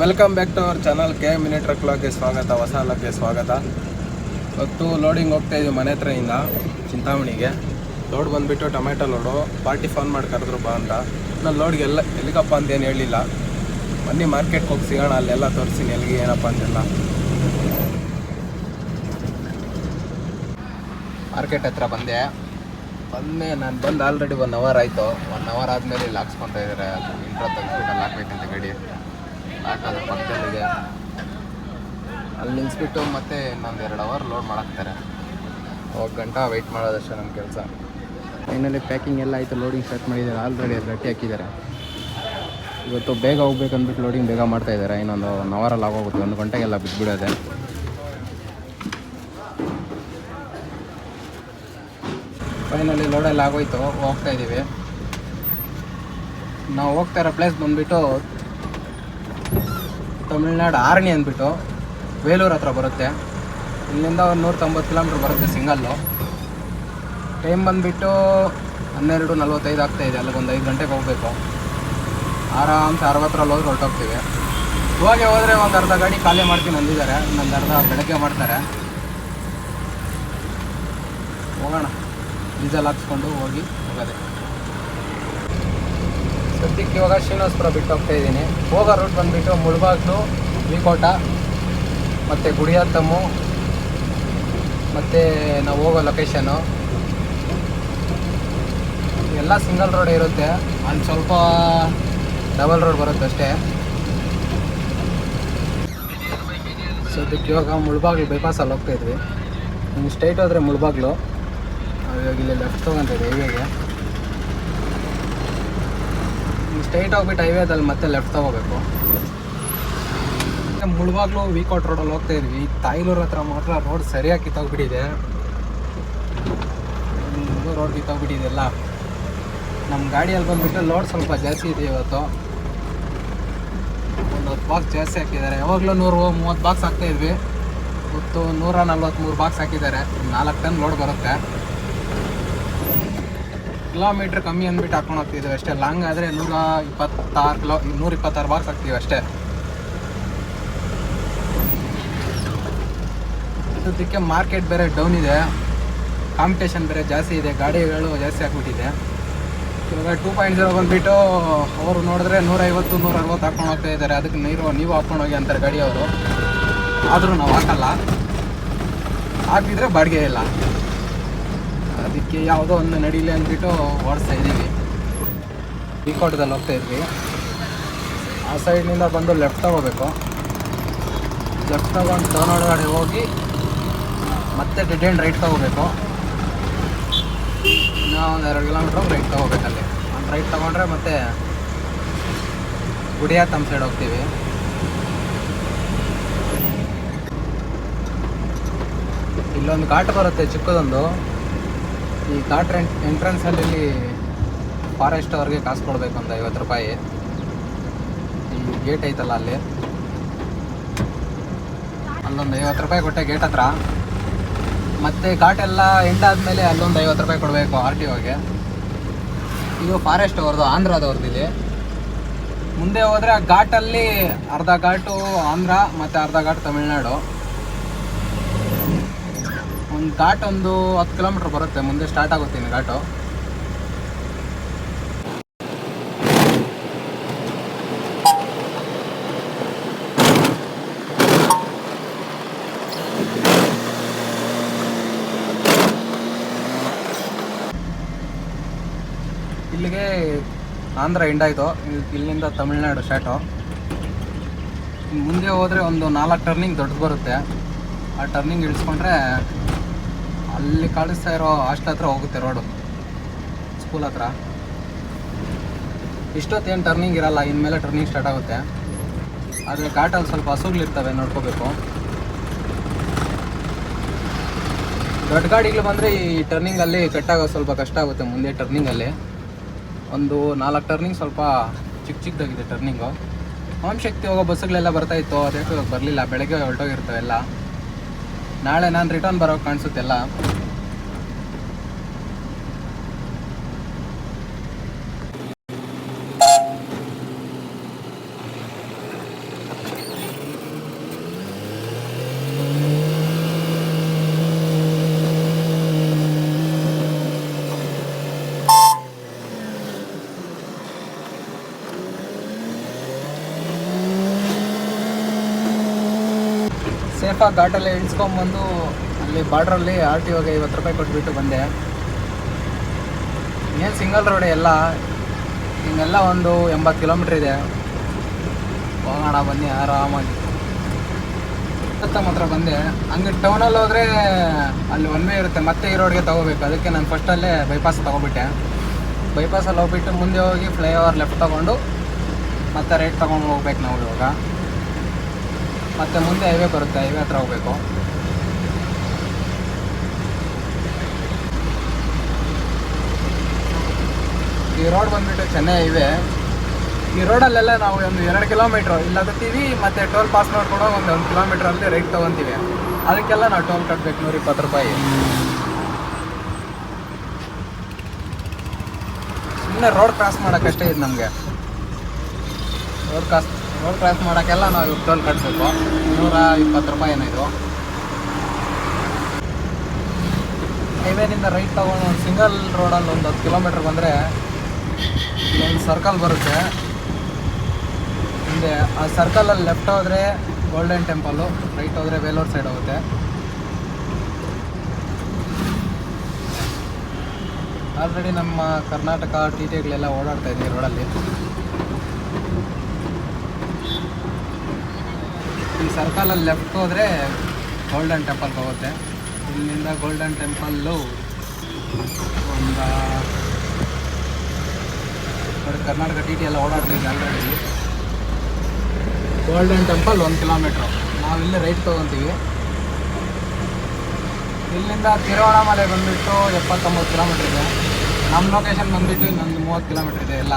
Welcome back to our channel K mini truck ಲಾಗ್ಗೆ ಸ್ವಾಗತ, ಹೊಸ ಲಾಗ್ಗೆ ಸ್ವಾಗತ. ಇವತ್ತು ಲೋಡಿಂಗ್ ಹೋಗ್ತಾ ಇದೀವಿ ಮನೆ ಹತ್ರದಿಂದ, ಚಿಂತಾಮಣಿಗೆ. ಲೋಡ್ ಬಂದುಬಿಟ್ಟು ಟೊಮೆಟೊ ಲೋಡು ಪಾರ್ಟಿ ಫೋನ್ ಮಾಡಿ ಕರೆದ್ರು ಬಾ ಅಂತ. ನಾನು ಲೋಡ್ಗೆ ಎಲ್ಲ ಎಲ್ಲಿಗಪ್ಪ ಅಂತ ಏನು ಹೇಳಿಲ್ಲ. ಬನ್ನಿ ಮಾರ್ಕೆಟ್ಗೆ ಹೋಗಿ ಸಿಗೋಣ, ಅಲ್ಲೆಲ್ಲ ತೋರಿಸ್ತೀನಿ ಎಲ್ಲಿಗೆ, ಏನಪ್ಪ ಅಂತೆಲ್ಲ. ಮಾರ್ಕೆಟ್ ಹತ್ರ ಬಂದೆ. ಬಂದೆ, ನಾನು ಬಂದು ಆಲ್ರೆಡಿ ಒನ್ ಅವರ್ ಆಯಿತು. ಒನ್ ಅವರ್ ಆದಮೇಲೆ ಇಲ್ಲಿ ಹಾಕ್ಸ್ಕೊತಾ ಇದ್ದಾರೆ ಇಂಟ್ರೋ ತೆಗೆದ್ಬಿಟ್ಟು ಅಲ್ಲಿ ಹಾಕ್ಬೇಕಂತ ಗಾಡಿ ಅದ್ರ ಪಕ್ಕದಲ್ಲಿದೆ ಅಲ್ಲಿ ನಿಲ್ಲಿಸ್ಬಿಟ್ಟು ಮತ್ತೆ ಇನ್ನೊಂದು ಎರಡು ಅವರ್ ಲೋಡ್ ಮಾಡಾಕ್ತಾರೆ. ಹೋಗಿ ಗಂಟ ವೆಯ್ಟ್ ಮಾಡೋದಷ್ಟೇ ನಮ್ಮ ಕೆಲಸ. ಫೈನಲಿ ಪ್ಯಾಕಿಂಗ್ ಎಲ್ಲ ಆಯಿತು ಲೋಡಿಂಗ್ ಸ್ಟಾರ್ಟ್ ಮಾಡಿದ್ದಾರೆ. ಆಲ್ರೆಡಿ ಅದು ರಟ್ಟಿ ಹಾಕಿದ್ದಾರೆ. ಇವತ್ತು ಬೇಗ ಹೋಗ್ಬೇಕಂದ್ಬಿಟ್ಟು ಲೋಡಿಂಗ್ ಬೇಗ ಮಾಡ್ತಾ ಇದ್ದಾರೆ. ಇನ್ನೊಂದು ಒನ್ ಅವರಲ್ಲಿ ಆಗೋಗುತ್ತೆ. ಒಂದು ಗಂಟೆಗೆಲ್ಲ ಬಿದ್ದುಬಿಡೋದೆ ಫೈನಲಿ ಲೋಡೆಲ್ಲ ಆಗೋಯ್ತು. ಹೋಗ್ತಾ ಇದ್ದೀವಿ ನಾವು ಹೋಗ್ತಾ ಇರೋ ಪ್ಲೇಸ್ ಬಂದ್ಬಿಟ್ಟು ತಮಿಳ್ನಾಡು ಆರಣಿ ಅಂದ್ಬಿಟ್ಟು ಬೇಲೂರು ಹತ್ರ ಬರುತ್ತೆ. ಇಲ್ಲಿಂದ ಒಂದು ನೂರ ತೊಂಬತ್ತು ಕಿಲೋಮೀಟ್ರ್ ಬರುತ್ತೆ ಸಿಂಗಲ್ಲು. ಟೈಮ್ ಬಂದುಬಿಟ್ಟು ಹನ್ನೆರಡು ನಲ್ವತ್ತೈದು ಆಗ್ತಾ ಇದೆ, ಅಲ್ಲಿಗೊಂದು ಐದು ಗಂಟೆಗೆ ಹೋಗಬೇಕು. ಆರಾಮ್ಸೆ ಅರವತ್ತರಲ್ಲಿ ಹೋಗಿ ಹೊರಟೋಗ್ತೀವಿ. ಇವಾಗೆ ಹೋದರೆ ಒಂದು ಅರ್ಧ ಗಾಡಿ ಖಾಲಿ ಮಾಡ್ತೀನಿ ಅಂದಿದ್ದಾರೆ ಇನ್ನೊಂದು ಅರ್ಧ ಬೆಳಗ್ಗೆ ಮಾಡ್ತಾರೆ. ಹೋಗೋಣ. ಡೀಸೆಲ್ ಹಾಕ್ಸ್ಕೊಂಡು ಹೋಗಿ ಹೋಗೋದೆ. ಸದ್ಯಕ್ಕೆ ಇವಾಗ ಶ್ರೀನಿವಾಸಪುರ ಬಿಟ್ಟು ಹೋಗ್ತಾ ಇದ್ದೀನಿ. ಹೋಗೋ ರೂಟ್ ಬಂದುಬಿಟ್ಟು ಮುಳಬಾಗ್ಲು ಬಿಕೋಟ ಮತ್ತು ಗುಡಿಯಾತಮ್ಮು ಮತ್ತು ನಾವು ಹೋಗೋ ಲೊಕೇಶನ್ನು ಎಲ್ಲ ಸಿಂಗಲ್ ರೋಡ್ ಇರುತ್ತೆ. ಅಲ್ಲಿ ಸ್ವಲ್ಪ ಡಬಲ್ ರೋಡ್ ಬರುತ್ತೆ ಅಷ್ಟೇ. ಸದ್ಯಕ್ಕೆ ಇವಾಗ ಮುಳಬಾಗ್ಲು ಬೈಪಾಸಲ್ಲಿ ಹೋಗ್ತಾಯಿದ್ವಿ ನೀವು ಸ್ಟ್ರೈಟ್ ಹೋದರೆ ಮುಳಬಾಗ್ಲು. ಇವಾಗ ಇಲ್ಲಿ ಲೆಫ್ಟ್ ತೊಗೊಂತಿದೆ ಹೈವೇಗೆ ಸ್ಟ್ರೈಟ್ ಹೋಗ್ಬಿಟ್ಟು ಹೈವೇದಲ್ಲಿ ಮತ್ತೆ ಲೆಫ್ಟ್ ತಗೋಬೇಕು. ಮುಳುವಾಗ್ಲೂ ವೀಕೌಟ್ ರೋಡಲ್ಲಿ ಹೋಗ್ತಾ ಇದ್ವಿ. ತಾಯ್ಲೂರ್ ಹತ್ರ ಮಾತ್ರ ರೋಡ್ ಸರಿಯಾಗಿ ಕಿತ್ತೋಗ್ಬಿಟ್ಟಿದೆ. ರೋಡ್ ಕಿತ್ತೋಗ್ಬಿಟ್ಟಿದೆಲ್ಲ ನಮ್ಮ ಗಾಡಿಯಲ್ಲಿ ಬಂದ್ಬಿಟ್ಟು ಲೋಡ್ ಸ್ವಲ್ಪ ಜಾಸ್ತಿ ಇದೆ ಇವತ್ತು. ಒಂದು ಹತ್ತು ಬಾಕ್ಸ್ ಜಾಸ್ತಿ ಹಾಕಿದ್ದಾರೆ. ಯಾವಾಗಲೂ ನೂರು, ಮೂವತ್ತು ಬಾಕ್ಸ್ ಹಾಕ್ತಾ ಇದ್ವಿ. ಇವತ್ತು ನೂರ ನಲ್ವತ್ತ್ಮೂರು ಬಾಕ್ಸ್ ಹಾಕಿದ್ದಾರೆ. ನಾಲ್ಕು ಟನ್ ಲೋಡ್ ಬರುತ್ತೆ. ಕಿಲೋಮೀಟ್ರ್ ಕಮ್ಮಿ ಅಂದ್ಬಿಟ್ಟು ಹಾಕೊಂಡು ಹೋಗ್ತಿದ್ದೀವಿ ಅಷ್ಟೇ. ಲಾಂಗ್ ಆದರೆ ನೂರ ಇಪ್ಪತ್ತಾರು ಕಿಲೋ ನೂರ ಇಪ್ಪತ್ತಾರು ಬಾಕ್ಸ್ ಹಾಕ್ತೀವಿ ಅಷ್ಟೇ. ಸದ್ಯಕ್ಕೆ ಮಾರ್ಕೆಟ್ ಬೇರೆ ಡೌನ್ ಇದೆ. ಕಾಂಪಿಟೇಷನ್ ಬೇರೆ ಜಾಸ್ತಿ ಇದೆ. ಗಾಡಿಗಳು ಜಾಸ್ತಿ ಆಗ್ಬಿಟ್ಟಿದೆ. ಇವಾಗ ಟೂ ಪಾಯಿಂಟ್ ಜೀರೋ ಬಂದುಬಿಟ್ಟು ಅವರು ನೋಡಿದ್ರೆ ನೂರೈವತ್ತು ನೂರ ಅರವತ್ತು ಹಾಕೊಂಡು ಹೋಗ್ತಾ ಇದ್ದಾರೆ. ಅದಕ್ಕೆ ನೀರು ನೀವು ಹಾಕೊಂಡು ಹೋಗಿ ಅಂತಾರೆ ಗಾಡಿಯವರು. ಆದರೂ ನಾವು ಹಾಕಲ್ಲ. ಹಾಕಿದ್ರೆ ಬಾಡಿಗೆ ಇಲ್ಲ. ಅದಕ್ಕೆ ಯಾವುದೋ ಒಂದು ನಡೀಲಿ ಅಂದ್ಬಿಟ್ಟು ಓಡಿಸ್ತಾ ಇದ್ದೀವಿ. ಬಿಕೋಟದಲ್ಲಿ ಹೋಗ್ತಾ ಇದ್ವಿ. ಆ ಸೈಡ್ನಿಂದ ಬಂದು ಲೆಫ್ಟ್ ತಗೋಬೇಕು. ಲೆಫ್ಟ್ ತಗೊಂಡು ಒಳಗಡೆ ಹೋಗಿ, ಮತ್ತೆ ಡೆಡ್ ಆ್ಯಂಡ್ ರೈಟ್ ತಗೋಬೇಕು. ಇನ್ನೂ ಒಂದು ಎರಡು ಕಿಲೋಮೀಟ್ರ್ ರೈಟ್ ತಗೋಬೇಕಲ್ಲಿ ಒಂದು ರೈಟ್ ತಗೊಂಡ್ರೆ ಮತ್ತೆ ಗುಡಿಯಾ ತಮ್ಮ ಸೈಡ್ ಹೋಗ್ತೀವಿ. ಇಲ್ಲೊಂದು ಘಾಟ್ ಬರುತ್ತೆ ಚಿಕ್ಕದೊಂದು. ಈ ಘಾಟ್ ಎಂಟ್ರೆನ್ಸಲ್ಲಿ ಇಲ್ಲಿ ಫಾರೆಸ್ಟ್ ಅವ್ರಿಗೆ ಕಾಸು ಕೊಡಬೇಕು ಒಂದು ಐವತ್ತು ರೂಪಾಯಿ. ಈ ಗೇಟ್ ಐತಲ್ಲ ಅಲ್ಲಿ. ಅಲ್ಲೊಂದು ಐವತ್ತು ರೂಪಾಯಿ ಕೊಟ್ಟೆ ಗೇಟ್ ಹತ್ರ. ಮತ್ತು ಘಾಟ್ ಎಲ್ಲ ಎಂಡ್ ಆದಮೇಲೆ ಅಲ್ಲೊಂದು ಐವತ್ತು ರೂಪಾಯಿ ಕೊಡಬೇಕು ಆರ್ ಟಿ ಒಗೆ ಇದು ಫಾರೆಸ್ಟ್ ಅವ್ರದ್ದು ಆಂಧ್ರದವ್ರದ್ದು ಇಲ್ಲಿ. ಮುಂದೆ ಹೋದರೆ ಆ ಘಾಟಲ್ಲಿ ಅರ್ಧ ಘಾಟು ಆಂಧ್ರ, ಮತ್ತು ಅರ್ಧ ಘಾಟ್ ತಮಿಳ್ನಾಡು. ಘಾಟ್ ಒಂದು ಹತ್ತು ಕಿಲೋಮೀಟ್ರ್ ಬರುತ್ತೆ, ಮುಂದೆ ಸ್ಟಾರ್ಟ್ ಆಗುತ್ತೆ ಇನ್ನು ಘಾಟು. ಇಲ್ಲಿಗೆ ಆಂಧ್ರ ಎಂಡ್ ಆಯಿತು. ಇಲ್ಲಿಂದ ತಮಿಳ್ನಾಡು ಸ್ಟಾರ್ಟು ಮುಂದೆ ಹೋದರೆ ಒಂದು ನಾಲ್ಕು ಟರ್ನಿಂಗ್ ದೊಡ್ಡದು ಬರುತ್ತೆ. ಆ ಟರ್ನಿಂಗ್ ಇಳಿಸ್ಕೊಂಡ್ರೆ ಅಲ್ಲಿ ಕಾಣಿಸ್ತಾ ಇರೋ ಹಾಸ್ಟೆಲ್ ಹತ್ರ ಹೋಗುತ್ತೆ ರೋಡು. ಸ್ಕೂಲ್ ಹತ್ರ. ಇಷ್ಟೊತ್ತೇನು ಟರ್ನಿಂಗ್ ಇರಲ್ಲ, ಇನ್ಮೇಲೆ ಟರ್ನಿಂಗ್ ಸ್ಟಾರ್ಟ್ ಆಗುತ್ತೆ. ಆದರೆ ಘಾಟಲ್ಲಿ ಸ್ವಲ್ಪ ಹಸುಗಳಿರ್ತವೆ ನೋಡ್ಕೋಬೇಕು. ದೊಡ್ಡ ಗಾಡಿಗಳು ಬಂದರೆ ಈ ಟರ್ನಿಂಗಲ್ಲಿ ಕಟ್ಟಾಗೋದು ಸ್ವಲ್ಪ ಕಷ್ಟ ಆಗುತ್ತೆ ಮುಂದೆ ಟರ್ನಿಂಗಲ್ಲಿ ಒಂದು ನಾಲ್ಕು ಟರ್ನಿಂಗ್ ಸ್ವಲ್ಪ ಚಿಕ್ಕ ಚಿಕ್ಕದಾಗಿದೆ ಟರ್ನಿಂಗು ಹೋಮ್ ಶಕ್ತಿ ಹೋಗೋ ಬಸ್ಸುಗಳೆಲ್ಲ ಬರ್ತಾಯಿತ್ತು ಅದಕ್ಕೆ ಬರಲಿಲ್ಲ, ಬೆಳಗ್ಗೆ ಹೊರಟೋಗಿರ್ತವೆ ಎಲ್ಲ. ನಾಳೆ ನಾನು ರಿಟರ್ನ್ ಬರೋಕೆ ಕಾಣಿಸುತ್ತೆ ಎಲ್ಲ ಘಾಟಲ್ಲೇ ಇಳಿಸ್ಕೊಂಬಂದು ಅಲ್ಲಿ ಬಾರ್ಡ್ರಲ್ಲಿ ಆರ್ ಟಿ ಒಗೆ ಐವತ್ತು ರೂಪಾಯಿ ಕೊಟ್ಬಿಟ್ಟು ಬಂದೆ. ಏನು ಸಿಂಗಲ್ ರೋಡ್ ಎಲ್ಲ ಹಿಂಗೆಲ್ಲ ಒಂದು ಎಂಬತ್ತು ಕಿಲೋಮೀಟ್ರ್ ಇದೆ. ಹೋಗೋಣ, ಬನ್ನಿ, ಆರಾಮಾಗಿ. ಹತ್ತ ಮಾತ್ರ ಬಂದೆ. ಹಂಗೆ ಟೌನಲ್ಲಿ ಹೋದರೆ ಅಲ್ಲಿ ಒನ್ ವೇ ಇರುತ್ತೆ, ಮತ್ತೆ ಈ ರೋಡ್ಗೆ ತೊಗೋಬೇಕು. ಅದಕ್ಕೆ ನಾನು ಫಸ್ಟಲ್ಲೇ ಬೈಪಾಸ್ ತೊಗೊಬಿಟ್ಟೆ. ಬೈಪಾಸಲ್ಲಿ ಹೋಗ್ಬಿಟ್ಟು ಮುಂದೆ ಹೋಗಿ ಫ್ಲೈಓವರ್ ಲೆಫ್ಟ್ ತೊಗೊಂಡು ಮತ್ತೆ ರೈಟ್ ತೊಗೊಂಡು ಹೋಗ್ಬೇಕು ನಾವು ಇವಾಗ. ಮತ್ತೆ ಮುಂದೆ ಹೈವೇ ಬರುತ್ತೆ ಹೈವೇ ಹತ್ರ ಹೋಗ್ಬೇಕು. ಈ ರೋಡ್ ಬಂದ್ಬಿಟ್ಟು ಚೆನ್ನೈ ಹೈವೇ ಈ ರೋಡಲ್ಲೆಲ್ಲ ನಾವು ಒಂದು ಎರಡು ಕಿಲೋಮೀಟ್ರ್ ಇಲ್ಲ ಹತ್ತೀವಿ ಮತ್ತೆ ಟೋಲ್ ಪಾಸ್ ಮಾಡ್ಕೊಂಡು ಒಂದು ಒಂದು ಕಿಲೋಮೀಟ್ರಲ್ಲಿ ರೈಟ್ ತೊಗೊತೀವಿ. ಅದಕ್ಕೆಲ್ಲ ನಾವು ಟೋಲ್ ಕಟ್ಬೇಕು ನೂರ ಇಪ್ಪತ್ತು ರೂಪಾಯಿ. ಸುಮ್ಮನೆ ರೋಡ್ ಕ್ರಾಸ್ ಮಾಡೋಕ್ಕಷ್ಟೇ ಇದು ನಮಗೆ. ರೋಡ್ ಕ್ರಾಸ್ ರೋಡ್ ಕ್ರಾಸ್ ಮಾಡೋಕ್ಕೆಲ್ಲ ನಾವು ಟೋಲ್ ಕಟ್ಟಬೇಕು ನೂರ ಇಪ್ಪತ್ತು ರೂಪಾಯಿ ಏನಿದು ಇದು. ರೈಟ್ ತೊಗೊಂಡು ಒಂದು ಸಿಂಗಲ್ ರೋಡಲ್ಲಿ ಒಂದು ಹತ್ತು ಕಿಲೋಮೀಟ್ರ್ ಬಂದರೆ ಒಂದು ಸರ್ಕಲ್ ಬರುತ್ತೆ. ಹಿಂದೆ ಆ ಸರ್ಕಲಲ್ಲಿ ಲೆಫ್ಟ್ ಹೋದರೆ ಗೋಲ್ಡನ್ ಟೆಂಪಲ್ಲು ರೈಟ್ ಹೋದರೆ ವೇಲೂರ್ ಸೈಡ್ ಹೋಗುತ್ತೆ. ಆಲ್ರೆಡಿ ನಮ್ಮ ಕರ್ನಾಟಕ ಟಿ ಟಿಗಳೆಲ್ಲ ಓಡಾಡ್ತಾ ಇದ್ದೀವಿ ರೋಡಲ್ಲಿ ಸರ್ಕಲಲ್ಲಿ ಲೆಫ್ಟ್ ಹೋದರೆ ಗೋಲ್ಡನ್ ಟೆಂಪಲ್ ಹೋಗುತ್ತೆ. ಇಲ್ಲಿಂದ ಗೋಲ್ಡನ್ ಟೆಂಪಲ್ಲು ಒಂದು ಕರ್ನಾಟಕ ಟಿ ಟಿ ಎಲ್ಲ ಓಡಾಡ್ತೀವಿ ಆಲ್ರೆಡಿ ಗೋಲ್ಡನ್ ಟೆಂಪಲ್ ಒಂದು ಕಿಲೋಮೀಟ್ರು ನಾವು ಇಲ್ಲಿ ರೈಟ್ ತೊಗೊತೀವಿ. ಇಲ್ಲಿಂದ ತಿರುವಣ್ಣಾಮಲೆ ಬಂದುಬಿಟ್ಟು ಎಪ್ಪತ್ತೊಂಬತ್ತು ಕಿಲೋಮೀಟ್ರ್ ಇದೆ. ನಮ್ಮ ಲೊಕೇಶನ್ ಬಂದುಬಿಟ್ಟು ಇನ್ನೊಂದು ಮೂವತ್ತು ಕಿಲೋಮೀಟ್ರ್ ಇದೆ ಎಲ್ಲ.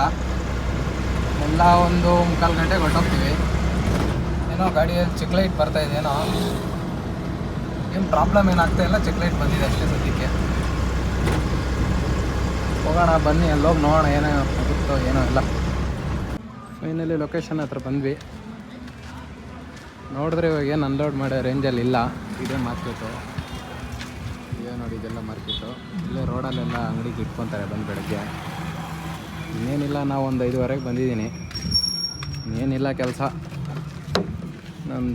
ಎಲ್ಲ ಒಂದು ಮುಕ್ಕಾಲು ಗಂಟೆಗೆ ಹೊರಟೋಗ್ತೀವಿ. ಏನೋ ಗಾಡಿಯಲ್ಲಿ ಚಿಕ್ ಲೈಟ್ ಬರ್ತಾ ಇದೆಯೇನೋ. ಏನೋ ಪ್ರಾಬ್ಲಮ್ ಏನಾಗ್ತಾ ಇಲ್ಲ? ಚಿಕ್ ಲೈಟ್ ಬಂದಿದೆ ಅಷ್ಟೇ ಸದ್ಯಕ್ಕೆ. ಹೋಗೋಣ, ಬನ್ನಿ ಅಲ್ಲೋಗಿ ನೋಡೋಣ ಏನೋ ಆಗುತ್ತೋ ಏನೋ ಇಲ್ಲ. ಫೈನಲಿ ಲೊಕೇಶನ್ ಹತ್ರ ಬಂದ್ವಿ. ನೋಡಿದ್ರೆ ಇವಾಗ ಏನು ಅನ್ಲೋಡ್ ಮಾಡೋ ರೇಂಜಲ್ಲಿ ಇಲ್ಲ. ಇದೇ ಮಾರ್ಕೆಟು ಇದೇ ನೋಡಿ, ಇದೆಲ್ಲ ಮಾರ್ಕೆಟು ಇಲ್ಲೇ ರೋಡಲ್ಲೆಲ್ಲ ಅಂಗಡಿಗೆ ಇಟ್ಕೊತಾರೆ ಬಂದು ಬೆಳಗ್ಗೆ. ಇನ್ನೇನಿಲ್ಲ ನಾವು ಒಂದು ಐದುವರೆಗೆ ಬಂದಿದ್ದೀನಿ. ಇನ್ನೇನಿಲ್ಲ ಕೆಲಸ. ನಾನು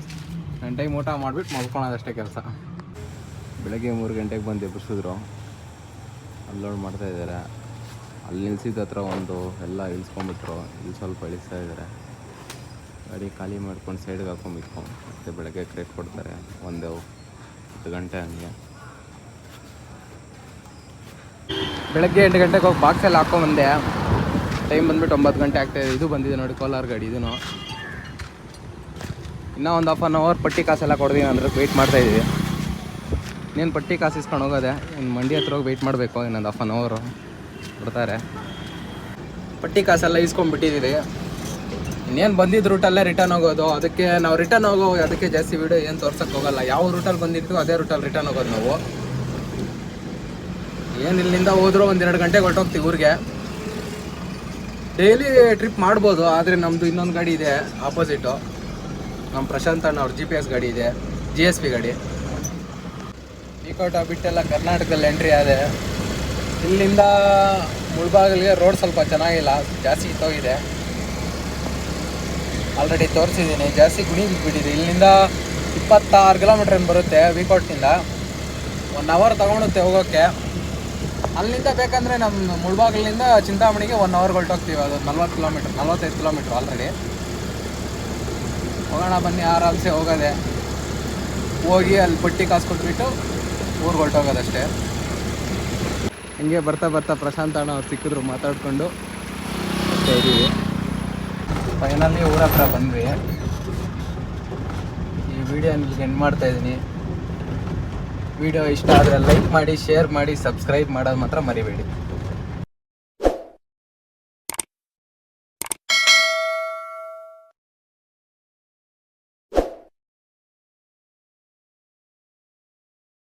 ನನ್ನ ಟೈಮ್ ಊಟ ಮಾಡಿಬಿಟ್ಟು ಮಲ್ಕೊಳೋದಷ್ಟೇ ಕೆಲಸ. ಬೆಳಗ್ಗೆ ಮೂರು ಗಂಟೆಗೆ ಬಂದು ಎಬ್ಬಿಸಿದ್ರು ಅಲ್ಲೋಡ್ ಮಾಡ್ತಾ ಇದ್ದಾರೆ ಅಲ್ಲಿ ನಿಲ್ಸಿದ ಹತ್ರ ಒಂದು ಎಲ್ಲ ಇಳಿಸ್ಕೊಂಬಿಟ್ರು ಇಲ್ಲಿ ಸ್ವಲ್ಪ ಇಳಿಸ್ತಾ ಇದ್ದಾರೆ ಗಾಡಿ ಖಾಲಿ ಮಾಡ್ಕೊಂಡು ಸೈಡ್ಗೆ ಹಾಕೊಂಬಿಟ್ಟು ಮತ್ತು ಬೆಳಗ್ಗೆ ಕ್ರೇಟ್ ಕೊಡ್ತಾರೆ. ಒಂದು ಹತ್ತು ಗಂಟೆ ಹಂಗೆ. ಬೆಳಗ್ಗೆ ಎಂಟು ಗಂಟೆಗೆ ಹೋಗಿ ಬಾಕ್ಸಲ್ಲಿ ಹಾಕೊಂಬಂದೆ ಟೈಮ್ ಬಂದ್ಬಿಟ್ಟು ಒಂಬತ್ತು ಗಂಟೆ ಆಗ್ತಾಯಿದೆ ಇದು. ಬಂದಿದೆ ನೋಡಿ ಕೋಲಾರ ಗಾಡಿ ಇದೂ ಇನ್ನೂ ಒಂದು ಹಾಫ್ ಅನ್ ಅವರ್ ಪಟ್ಟಿ ಕಾಸೆಲ್ಲ ಕೊಡ್ತೀನಿ ಅಂದ್ರೆ ಮಾಡ್ತಾ ಇದ್ದೀವಿ. ಇನ್ನೇನು ಪಟ್ಟಿ ಕಾಸು ಇಸ್ಕೊಂಡು ಹೋಗೋದೆ? ಇನ್ನು ಮಂಡಿ ಹತ್ರ ಹೋಗಿ ವೆಯ್ಟ್ ಮಾಡಬೇಕು ಇನ್ನೊಂದು ಹಾಫ್ ಅನ್ ಅವರು ಕೊಡ್ತಾರೆ. ಪಟ್ಟಿ ಕಾಸೆಲ್ಲ ಇಸ್ಕೊಂಡ್ಬಿಟ್ಟಿದ್ದೀರಿ ಇನ್ನೇನು ಬಂದಿದ್ದ ರೂಟಲ್ಲೇ ರಿಟರ್ನ್ ಹೋಗೋದು? ಅದಕ್ಕೆ ನಾವು ರಿಟರ್ನ್ ಹೋಗೋ, ಅದಕ್ಕೆ ಜಾಸ್ತಿ ವೀಡಿಯೋ ಏನು ತೋರ್ಸೋಕೆ ಹೋಗೋಲ್ಲ. ಯಾವ ರೂಟಲ್ಲಿ ಬಂದಿರ್ತೀವೋ ಅದೇ ರೂಟಲ್ಲಿ ರಿಟರ್ನ್ ಹೋಗೋದು ನಾವು. ಏನು ಇಲ್ಲಿಂದ ಹೋದ್ರೂ ಒಂದೆರಡು ಗಂಟೆಗೆ ಹೊರಟೋಗ್ತೀವಿ ಊರಿಗೆ. ಡೈಲಿ ಟ್ರಿಪ್ ಮಾಡ್ಬೋದು, ಆದರೆ ನಮ್ಮದು ಇನ್ನೊಂದು ಗಾಡಿ ಇದೆ ಆಪೋಸಿಟು ನಮ್ಮ ಪ್ರಶಾಂತ್ ಅಣ್ಣ ಅವ್ರ ಜಿ ಪಿ ಎಸ್ ಗಾಡಿ ಇದೆ ಜಿ ಎಸ್ ಪಿ ಗಾಡಿ. ಈ ಬಿಟ್ಟೆಲ್ಲ ಕರ್ನಾಟಕದಲ್ಲಿ ಎಂಟ್ರಿ ಆದೆ. ಇಲ್ಲಿಂದ ಮುಳ್ಬಾಗಲಿಗೆ ರೋಡ್ ಸ್ವಲ್ಪ ಚೆನ್ನಾಗಿಲ್ಲ, ಜಾಸ್ತಿ ಇತ್ತೋಗಿದೆ. ಆಲ್ರೆಡಿ ತೋರಿಸಿದ್ದೀನಿ ಜಾಸ್ತಿ ಗುಣಿ ಬಿದ್ದುಬಿಟ್ಟಿದೆ ಇಲ್ಲಿಂದ ಇಪ್ಪತ್ತಾರು ಕಿಲೋಮೀಟ್ರ್ ಏನು ಬರುತ್ತೆ ವೀಕೌಟ್ನಿಂದ ಒನ್ ಅವರ್ ತೊಗೊಳುತ್ತೆ ಹೋಗೋಕ್ಕೆ ಅಲ್ಲಿಂದ ಬೇಕಂದರೆ ನಮ್ಮ ಮುಳ್ಬಾಗಲಿಂದ ಚಿಂತಾಮಣಿಗೆ ಒನ್ ಅವರ್ ಹೊರಟೋಗ್ತೀವಿ, ಅದು ನಲ್ವತ್ತು ಕಿಲೋಮೀಟ್ರ್ ನಲ್ವತ್ತೈದು ಕಿಲೋಮೀಟ್ರ್ ಆಲ್ರೆಡಿ ಹೋಗೋಣ ಬನ್ನಿ, ಆರಾಮ್ಸೆ ಹೋಗೋದೆ. ಹೋಗಿ ಅಲ್ಲಿ ಪಟ್ಟಿ ಕಾಸು ಕೊಟ್ಬಿಟ್ಟು ಊರಿಗೆ ಹೊರಟೋಗೋದಷ್ಟೇ. ಹಿಂಗೆ ಬರ್ತಾ ಬರ್ತಾ ಪ್ರಶಾಂತ್ ಅಣ್ಣ ಅವ್ರು ಸಿಕ್ಕಿದ್ರು ಮಾತಾಡಿಕೊಂಡು. ಇದ್ದೀವಿ ಫೈನಲಿ ಊರ ಹತ್ರ ಬಂದ್ವಿ. ಈ ವಿಡಿಯೋ ನಿಮಗೆ ಎಂಡ್ ಮಾಡ್ತಾ ಇದ್ದೀನಿ. ವಿಡಿಯೋ ಇಷ್ಟ ಆದರೆ ಲೈಕ್ ಮಾಡಿ ಶೇರ್ ಮಾಡಿ ಸಬ್ಸ್ಕ್ರೈಬ್ ಮಾಡೋದು ಮಾತ್ರ ಮರಿಬೇಡಿ.